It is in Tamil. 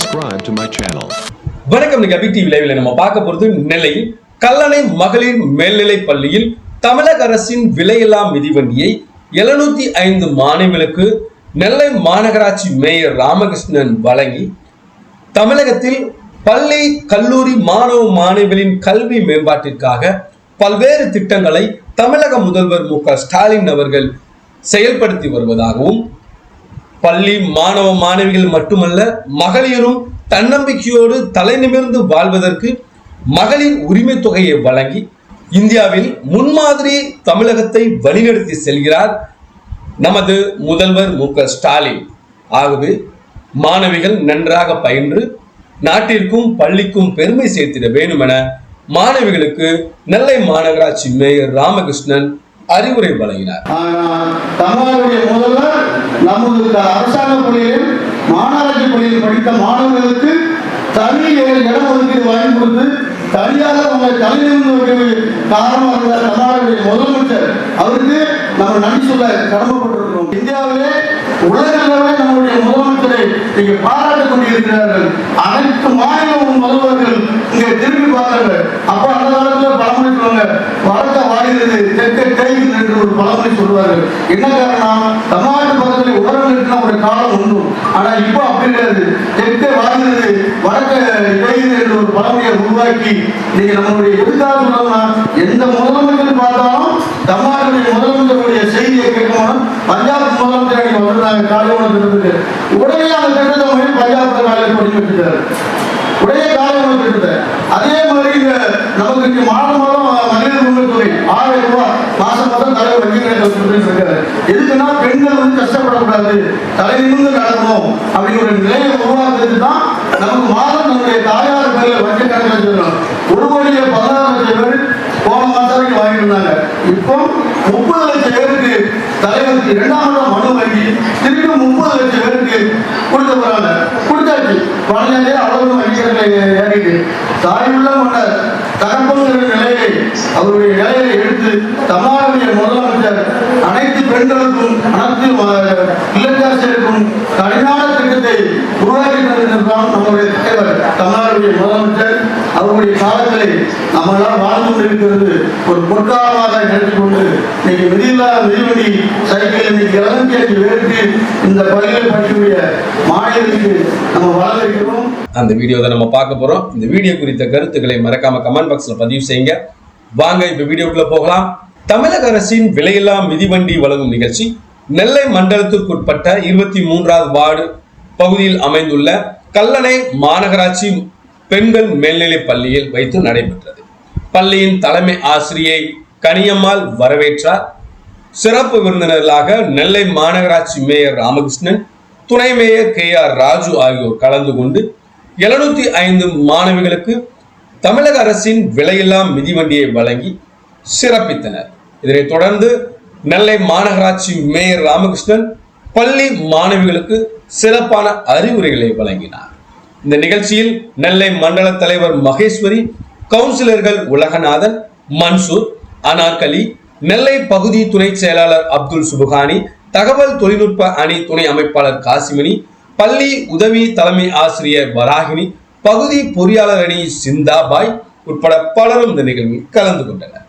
subscribe to my channel. வணக்கம் நீங்க பிடி விளைவில் நம்ம பார்க்க போறது நெல்லை கல்லணை மகளிர் மேல்நிலை பள்ளியில் தமிழக அரசின் விலையில்லா மிதிவண்டியை எழுநூத்தி ஐந்து மாணவிகளுக்கு நெல்லை மாநகராட்சி மேயர் ராமகிருஷ்ணன் வழங்கி தமிழகத்தில் பள்ளி கல்லூரி மாணவ மாணவிகளின் கல்வி மேம்பாட்டிற்காக பல்வேறு திட்டங்களை தமிழக முதல்வர் மு க ஸ்டாலின் அவர்கள் செயல்படுத்தி வருவதாகவும் பள்ளி மாணவ மாணவிகள் மட்டுமல்ல மகளிரும் தன்னம்பிக்கையோடு தலை நிமிர்ந்து வாழ்வதற்கு மகளிர் உரிமை தொகையை வழங்கி இந்தியாவில் முன்மாதிரி தமிழகத்தை வழிநடத்தி செல்கிறார் நமது முதல்வர் மு ஸ்டாலின். ஆகவே மாணவிகள் நன்றாக பயின்று நாட்டிற்கும் பள்ளிக்கும் பெருமை சேர்த்திட வேண்டுமென மாணவிகளுக்கு நெல்லை மாநகராட்சி மேயர் ராமகிருஷ்ணன் அறிவுரை வழங்கினார் ஆனால் முதல்வர் நமது அரசாங்க பள்ளியில் மாநகராட்சி பள்ளியில் படித்த மாணவர்களுக்கு தனி இடம் ஒதுக்கீடு வாங்கி கொடுத்து தனியாக அவங்க தலைநிமிர்ந்து காரணமாக இருந்த தமிழ்நாடுடைய முதலமைச்சர் அவருக்கு நம்ம நன்றி சொல்ல கடமைப்பட்டிருக்கிறோம். இந்தியாவிலே உலக அளவில் நம்முடைய முதலமைச்சரை இங்கே பாராட்டிக் கொண்டிருக்கிறார்கள். அதன் பழமொழி சொல்வார்கள் என்ன காரணம் தமிழ்நாட்டு பக்கத்தில் உடல் இருக்கிற ஒரு காலம் உண்டு ஆனா இப்போ அப்படி கிடையாது. தெற்க வாடுகிறது வடக்க தேய்கிறது என்று ஒரு பழமொழியை உருவாக்கி நீங்க நம்மளுடைய எதிர்கால சொல்லணும்னா எந்த முதலமைச்சர் பார்த்தாலும் தமிழ்நாட்டுடைய முதலமைச்சருடைய செய்தியை கேட்கணும் பஞ்சாப் முதலமைச்சர் அன்னைக்கு வந்திருந்தாங்க காலை உணவு திட்டத்துக்கு. உடனே அந்த திட்டத்தை போய் பஞ்சாப் காலையில் படிக்க வச்சுட்டாரு. உடனே காலை உணவு திட்டத்தை. அதே மாதிரி நமக்கு மாதம் மாதம் மகளிர் உரிமை வந்து கஷ்டப்படக்கூடாது தலை நிமிர்ந்து நடக்கணும் அப்படிங்கிற ஒரு நிலையை உருவாக்குறது தான் நமக்கு மாதம் நம்முடைய தாயார் பேர்ல வங்கி கணக்கு வச்சிருக்கோம் ஒரு கோடியே பதினாறு லட்சம் பேர் போன மாதம் வரைக்கும் வாங்கியிருந்தாங்க. இப்போ முப்பது லட்சம் பேருக்கு தலைவருக்கு இரண்டாவது மனு வாங்கி திருப்பி முப்பது லட்சம் பேருக்கு கொடுக்க போறாங்க. கொடுத்தாச்சு. பதினஞ்சு அவ்வளவு வங்கிகளை ஏறிட்டு தாயுள்ள மன்னர் தகப்பங்கிற நிலையை அவருடைய நிலையை எடுத்து தமிழக முதலமைச்சர் அனைத்து பெண்களுக்கும் அனைத்து ம- கடினான திட்டத்தை உருவாக்கி என்றுதான் நம்முடைய தலைவர் தமிழ்நாடுடைய முதலமைச்சர். அவருடைய காலத்திலே நம்மளால் வாழ்ந்து கொண்டிருக்கிறது ஒரு பொற்காலமாக நினைத்துக் கொண்டு இன்னைக்கு மிதியில்லா விதிமணி சைக்கிள் இன்னைக்கு இருநூத்தி அஞ்சு இந்த பள்ளியில் படிக்கக்கூடிய மாணவர்களுக்கு நம்ம வளர்ந்து அந்த வீடியோ தான் நம்ம பார்க்க போகிறோம் இந்த வீடியோ குறித்த கருத்துக்களை மறக்காம கமெண்ட் பாக்ஸில் பதிவு செய்யுங்க. வாங்க இப்போ வீடியோக்குள்ள போகலாம். தமிழக அரசின் விலையில்லா மிதிவண்டி வழங்கும் நிகழ்ச்சி நெல்லை மண்டலத்திற்குட்பட்ட இருபத்தி மூன்றாவது வார்டு பகுதியில் அமைந்துள்ள கல்லணை மாநகராட்சி பெண்கள் மேல்நிலைப் பள்ளியில் வைத்து நடைபெற்றது. பள்ளியின் தலைமை ஆசிரியை கனியம்மாள் வரவேற்றார். சிறப்பு விருந்தினர்களாக நெல்லை மாநகராட்சி மேயர் ராமகிருஷ்ணன் துணை மேயர் கே ஆர் ராஜு ஆகியோர் கலந்து கொண்டு எழுநூத்தி ஐந்து மாணவிகளுக்கு தமிழக அரசின் விலையில்லா மிதிவண்டியை வழங்கி சிறப்பித்தனர். இதனைத் தொடர்ந்து நெல்லை மாநகராட்சி மேயர் ராமகிருஷ்ணன் பள்ளி மாணவிகளுக்கு சிறப்பான அறிவுரைகளை வழங்கினார். இந்த நிகழ்ச்சியில் நெல்லை மண்டல தலைவர் மகேஸ்வரி கவுன்சிலர்கள் உலகநாதன் மன்சூர் அனார்கலி நெல்லை பகுதி துணை செயலாளர் அப்துல் சுபுகானி தகவல் தொழில்நுட்ப அணி துணை அமைப்பாளர் காசிமணி பள்ளி உதவி தலைமை ஆசிரியர் வராகினி பகுதி பொறியாளர் அணி சிந்தாபாய் உட்பட பலரும் இந்த நிகழ்வில் கலந்து கொண்டனர்.